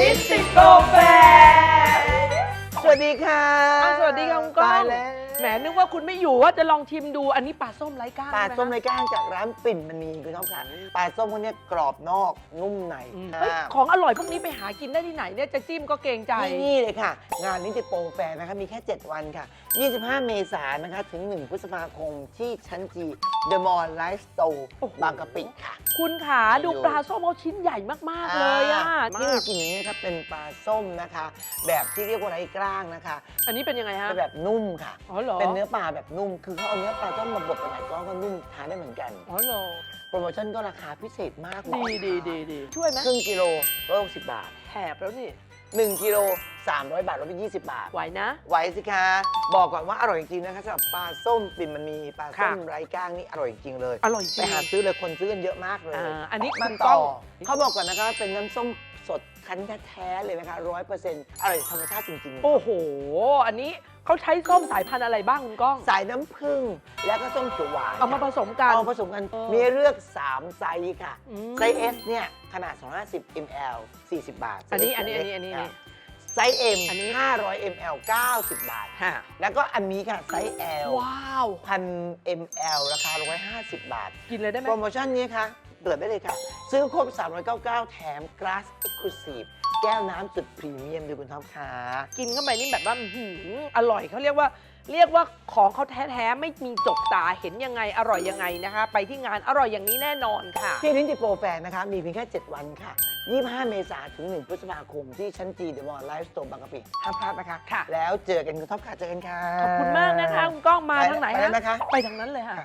ลิ้นติดโปรแฟร์สวัสดีค่ะอ้าวสวัสดีค่ะคุณก้องตายแล้วแหมนึกว่าคุณไม่อยู่ว่าจะลองชิมดูอันนี้ปลาส้มไร้ก้างปลาใช่ไหส้มคะในก้างจากร้านปิ่นมณีคุณท็อปค่ะปลาส้มพวกเนี้ยกรอบนอกนุ่มในอืมอ่าเฮ้ยของอร่อยพวกนี้ไปหากินได้ที่ไหนเนี่ยจะจิ้มก็เกรงใจ ที่นี่เลยค่ะ งานนิติโปรแฟร์นะคะมีแค่ 7 วันค่ะ 25 เมษายนนะคะ ถึง 1 พฤษภาคมที่ชั้นจีเดอะมอลล์ไลฟ์สโตร์โอ้โห บางกะปิค่ะ คุณขาดูปลาส้มเขาชิ้นใหญ่มาก ๆ เลยอะที่เรากินอย่างนี้นะครับเป็นปลาส้มนะคะ แบบที่เรียกว่าไร้กล้างนะคะ อันนี้เป็นยังไงฮะเป็นแบบนุ่มค่ะอ๋อเหรอเป็นเนื้อปลาแบบนุ่ม คือเขาเอาเนื้อปลาต้มมาบดเป็นไหนก้อนก็นุ่มทานได้เหมือนกันอ๋อเหรอโปรโมชั่นก็ราคาพิเศษมากดีดีดีดีช่วยไหมครึ่งกิโลร้อยหกสิบบาทแถบแล้วนี่1กิโล 300 บาทลดไป 20 บาท ไหวนะ ไหวสิคะ บอกก่อนว่าอร่อยจริงๆนะคะสำหรับปลาส้มปิ่นมันมีปลาส้มค่ะไร้ก้างนี่อร่อยจริงเลย อร่อยจไปริงหาซื้อเลยคนซื้อกันเยอะมากเลยอ่าอันนี้มาคุณต่ก้ออง เขาบอกก่อนนะคะว่าเป็นน้ำส้มสดคั้นแท้ๆเลยนะคะร้อยเปอร์เซ็นต์อร่อยธรรมชาติจริงๆ โอ้โห อันนี้เขาใช้ส้มสายพันธุ์อะไรบ้างคุณก้อง สายน้ำผึ้งแล้วก็ส้มเขียวหวานเอามาผสมกัน เอาผสมกันเออมีให้เลือก 3 ไซส์ค่ะ อืมไซส์ S เนี่ย ขนาด 250 ml 40 บาทอันนี้ไซส์อันนี้อันนี้อันนี้เล็ก ไซส์ M อันนี้ 500 ml 90 บาท ฮะแล้วก็อันนี้ค่ะไซส์ L ว้าวพัน ml ราคา150 บาท กินเลยได้ไหม โปรโมชั่นนี้ค่ะเปิดได้เลยค่ะ ซื้อครบ 399 แถม Glass Exclusive แก้วน้ำสุดพรีเมียมดูคุณท็อปค่ะ กินเข้าไปนี่แบบว่าอื้อหืออร่อยเขาเรียกว่า เรียกว่าของเขาแท้ๆ ไม่มีจกตาเห็นยังไงอร่อยยังไงนะคะ ไปที่งานอร่อยอย่างนี้แน่นอนค่ะ ที่ลิ้นติโปรแฟนนะคะ มีเพียงแค่ 7 วันค่ะ 25 เมษายนถึง 1 พฤษภาคม ที่ชั้นจีเดอะมอลล์ไลฟ์สโตร์บางกะปิห้ามพลาดนะคะ ค่ะ แล้วเจอกันคุณท็อปค่ะเจอกันค่ะขอบคุณมากนะคะคุณก้องมาทางไหนไปแล้วนะคะ ไปทางนั้นเลยค่ะ